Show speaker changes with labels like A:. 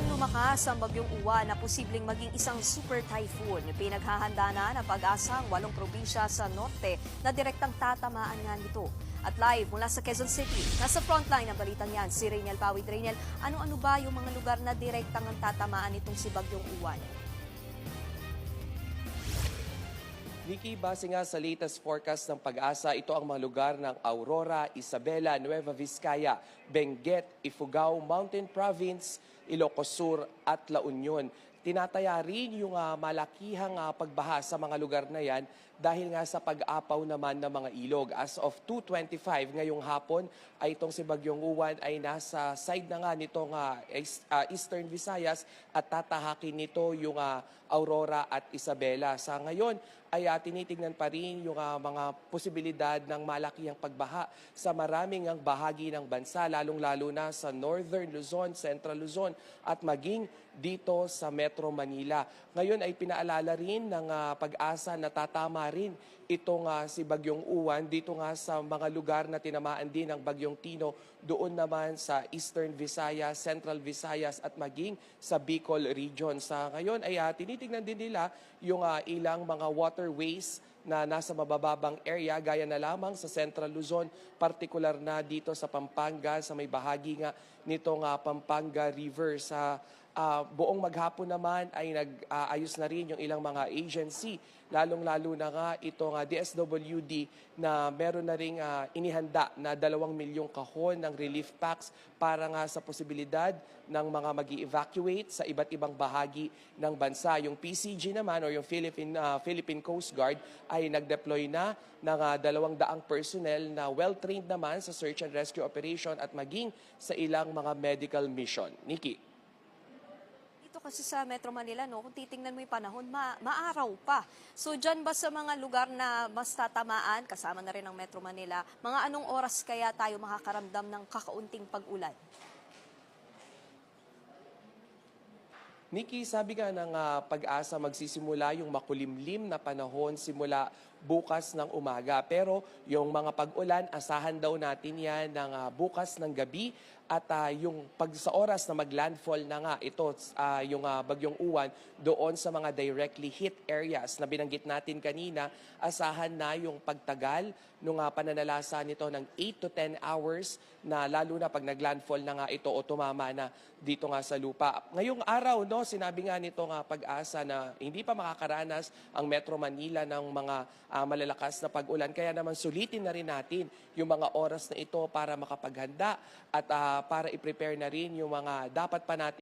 A: habang lumakas ang bagyong uwa na posibleng maging isang super typhoon, pinaghahanda na ng pag-asa ang walong probinsya sa norte na direktang tatamaan nga nito. At live mula sa Quezon City, nasa frontline ng balitang yan, si Rainiel Pawid. Rainiel, ano-ano ba yung mga lugar na direktang ang tatamaan itong si bagyong uwan?
B: Nikki, base nga sa latest forecast ng pag-asa, ito ang mga lugar ng Aurora, Isabela, Nueva Vizcaya, Benguet, Ifugao, Mountain Province, Ilocos Sur at La Union. Tinataya rin yung ah, malakihang ah, pagbaha sa mga lugar na yan dahil nga sa pag-apaw naman ng mga ilog. As of 2.25 ngayong hapon ay itong si Bagyong Uwan ay nasa side na nga nitong ah, Eastern Visayas at tatahakin nito yung ah, Aurora at Isabela. Sa ngayon ay ah, tinitingnan pa rin yung ah, mga posibilidad ng malakihang pagbaha sa maraming ang bahagi ng bansa, lalong-lalo na sa Northern Luzon, Central Luzon at maging dito sa Metro Manila. Ngayon ay pinaalala rin ng ah, pag-asa na tatama rin itong ah, si Bagyong Uwan dito nga sa mga lugar na tinamaan din ng Bagyong Tino doon naman sa Eastern Visayas, Central Visayas at maging sa Bicol region. Sa ngayon ay ah, tinitingnan din nila yung ah, ilang mga waterways na nasa mabababang area gaya na lamang sa Central Luzon, partikular na dito sa Pampanga sa may bahagi nga nitong ah, Pampanga River sa Ah, buong maghapon naman ay nag-aayos na rin yung ilang mga agency, lalong-lalo na nga itong ah, DSWD na meron na rin ah, inihanda na dalawang milyong kahon ng relief packs para nga sa posibilidad ng mga mag evacuate sa iba't ibang bahagi ng bansa. Yung PCG naman o yung Philippine, ah, Philippine Coast Guard ay nag-deploy na ng ah, dalawang daang personnel na well-trained naman sa search and rescue operation at maging sa ilang mga medical mission. Nikki.
A: Dito kasi sa Metro Manila, no, kung titingnan mo yung panahon, ma- maaraw pa. So dyan ba sa mga lugar na mas tatamaan, kasama na rin ang Metro Manila, mga anong oras kaya tayo makakaramdam ng kakaunting pag-ulan?
B: Nikki, sabi nga ng ah, pag-asa magsisimula yung makulimlim na panahon simula bukas ng umaga. Pero yung mga pag-ulan, asahan daw natin yan ng ah, bukas ng gabi at ah, yung pag sa oras na maglandfall na nga ito ah, yung ah, bagyong uwan doon sa mga directly hit areas na binanggit natin kanina, asahan na yung pagtagal nung ah, pananalasa nito ng 8 to 10 hours na lalo na pag naglandfall na nga ito o tumama na dito nga sa lupa. Ngayong araw, no, sinabi nga nito nga pag-asa na hindi pa makakaranas ang Metro Manila ng mga ah, malalakas na pag-ulan. Kaya naman sulitin na rin natin yung mga oras na ito para makapaghanda at ah, para i-prepare na rin yung mga dapat pa natin